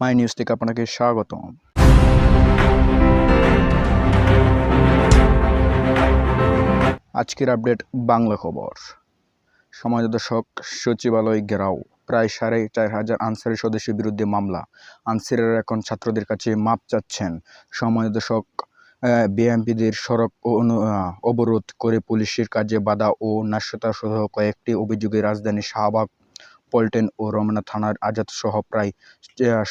My news থেকে আপনাকে স্বাগতম। আজকের আপডেট বাংলা খবর। সমাজ দর্শক, সচিবালয় ঘেরাও। প্রায় সাড়ে চার হাজার আনসারি সদস্যের বিরুদ্ধে মামলা। আনসারিরা এখন ছাত্রদের কাছে মাপ চাচ্ছেন। সমাজ দর্শক বিএমপিদের সড়ক অবরোধ করে পুলিশের কাজে বাধা ও নাশকতা সহ কয়েকটি অভিযোগে রাজধানী শাহবাগ পল্টন ও রমনা থানার আজাদ সহ প্রায়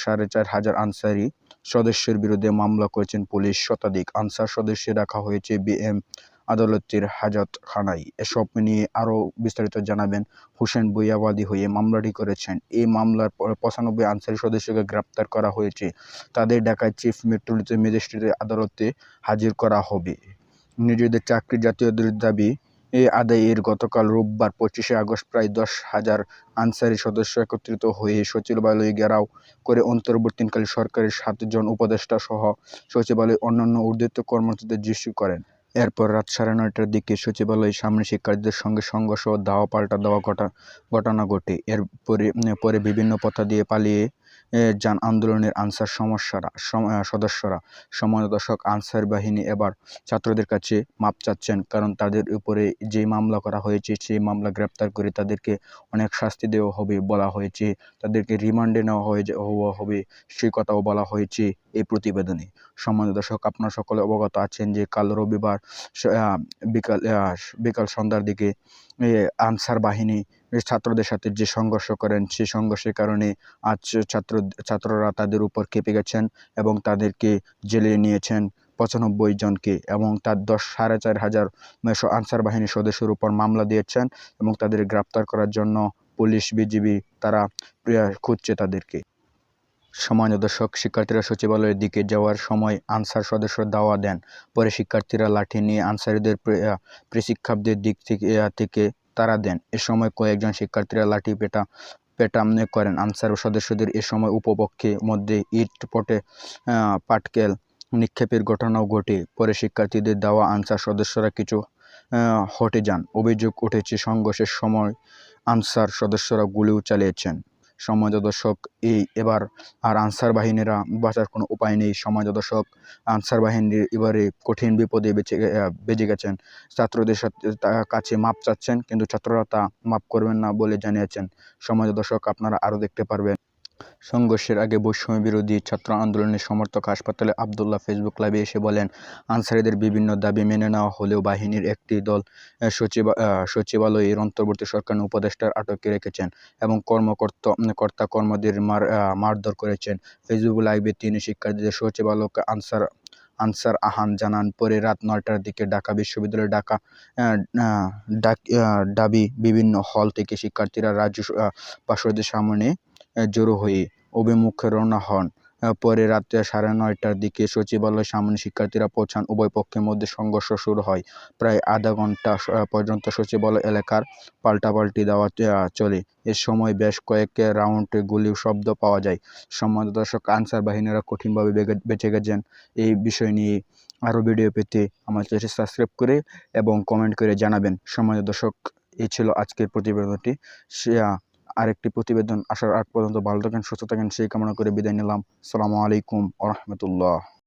সাড়ে চার হাজার আনসারি সদস্যের বিরুদ্ধে মামলা করেছেন পুলিশ শতাধিক। আনসার সদস্য রাখা হয়েছে বিএম আদালতের হাজতখানায়। এসব নিয়ে আরও বিস্তারিত জানাবেন হোসেন বৈয়াবাদী হয়ে মামলাটি করেছেন। এই মামলার পঁচানব্বই আনসারি সদস্যকে গ্রেপ্তার করা হয়েছে। তাদের ঢাকায় চিফ মেট্রোপলিটন ম্যাজিস্ট্রেটের আদালতে হাজির করা হবে। নিজেদের চাকরি জাতীয়দের দাবি আদায়ের গতকাল রোববার পঁচিশে আগস্ট প্রায় দশ হাজার আনসারি সদস্য একত্রিত হয়ে সচিবালয় ঘেরাও করে অন্তর্বর্তীকালীন সরকারের সাতজন উপদেষ্টা সহ সচিবালয়ের অন্যান্য ঊর্ধ্বত কর্মকর্তাদের জিজ্ঞেস করেন। এরপর রাত সাড়ে নয়টার দিকে সচিবালয়ের সামনে শিক্ষার্থীদের সঙ্গে সংঘর্ষ ও পাল্টা দেওয়া ঘটা, ঘটনা ঘটে। এর পরে বিভিন্ন পথা দিয়ে পালিয়ে যান আন্দোলনের আনসার সমস্যারা, সম- সদস্যরা। সমাজ দশক আনসার বাহিনী এবার ছাত্রদের কাছে মাপ চাচ্ছেন, কারণ তাদের উপরে যে মামলা করা হয়েছে, সেই মামলা গ্রেপ্তার করে তাদেরকে অনেক শাস্তি দেওয়া হবে বলা হয়েছে। তাদেরকে রিমান্ডে নেওয়া হয়ে হওয়া হবে, সেই কথাও বলা হয়েছে এই প্রতিবেদনে। সমাজ দর্শক, আপনারা সকলে অবগত আছেন যে কাল রবিবার বিকাল বিকাল সন্ধ্যার দিকে আনসার বাহিনী ছাত্রদের সাথে যে সংঘর্ষ করেন, সেই সংঘর্ষের কারণে আজ ছাত্র, ছাত্ররা তাদের উপর কেঁপে গেছেন এবং তাদেরকে জেলে নিয়েছেন পঁচানব্বই জনকে এবং তার দশ, সাড়ে চার হাজার আনসার বাহিনীর সদস্যের উপর মামলা দিয়েছেন এবং তাদের গ্রেপ্তার করার জন্য পুলিশ, বিজিবি তারা খুঁজছে তাদেরকে। সমাজ দর্শক শিক্ষার্থীরা সচিবালয়ের দিকে যাওয়ার সময় আনসার সদস্য দাওয়া দেন। পরে শিক্ষার্থীরা লাঠি নিয়ে আনসারিদের প্রে- আহ, প্রেসিক্ষাবদের দিক থেকে থেকে তারা দেন। এ সময় কয়েকজন শিক্ষার্থীরা লাঠি পেটা পেটামনে করেন। আনসার সদস্যদের এ সময় উপপক্ষে মধ্যে ইট পটে পাটকেল নিক্ষেপের ঘটনাও ঘটে। পরে শিক্ষার্থীদের দেওয়া আনসার সদস্যরা কিছু হটে যান। অভিযোগ উঠেছে সংঘর্ষের সময় আনসার সদস্যরা গুলিও চালিয়েছেন। সমাজ দর্শক এই এবার আর আনসার বাহিনীরা বাঁচার কোনো উপায় নেই। সমাজ দর্শক আনসার বাহিনীর এবারে কঠিন বিপদে বেঁচে বেজে গেছেন। ছাত্রদের কাছে মাপ চাচ্ছেন, কিন্তু ছাত্ররা তা মাপ করবেন না বলে জানিয়েছেন। সমাজ দর্শক আপনারা আরও দেখতে পারবেন। সংঘর্ষের আগে বৈষম্য বিরোধী ছাত্র আন্দোলনের সমর্থক হাসপাতালে আবদুল্লাহ ফেসবুক লাইভে এসে বলেন, আনসারিদের বিভিন্ন দাবি মেনে নেওয়া হলেও বাহিনীর একটি দল সচিব সচিবালয়ের অন্তর্বর্তী সরকার উপদেষ্টার আটকে রেখেছেন এবং কর্মকর্তা, কর্তা কর্মদের মার মারধর করেছেন। ফেসবুক লাইভে তিনি শিক্ষার্থীদের সচিবালয়কে আনসার আনসার আহান জানান। পরে রাত নয়টার দিকে ঢাকা বিশ্ববিদ্যালয়ের ঢাকা ডাবি বিভিন্ন হল থেকে শিক্ষার্থীরা রাজ্য পার্শ্বদের সামনে জড়ো হয়ে অভিমুখে রওনা হন। পরে রাত্রে সাড়ে নয়টার দিকে সচিবালয়ের সামনে শিক্ষার্থীরা পৌঁছান। উভয় পক্ষের মধ্যে সংঘর্ষ শুরু হয়। প্রায় আধা ঘণ্টা পর্যন্ত সচিবালয় এলাকার পাল্টাপাল্টি দেওয়া চলে। এ সময় বেশ কয়েক রাউন্ড গুলির শব্দ পাওয়া যায়। সম্মানিত দর্শক, আনসার বাহিনীরা কঠিনভাবে বেঁচে গেছেন। এই বিষয় নিয়ে আরও ভিডিও পেতে আমার চ্যানেলটি সাবস্ক্রাইব করে এবং কমেন্ট করে জানাবেন। সম্মানিত দর্শক, এই ছিল আজকের প্রতিবেদনটি। আরেকটি প্রতিবেদন আসার আগ পর্যন্ত ভালো থাকেন, সুস্থ থাকেন, সেই কামনা করে বিদায় নিলাম। সালামু আলাইকুম আ রহমতুল্লাহ।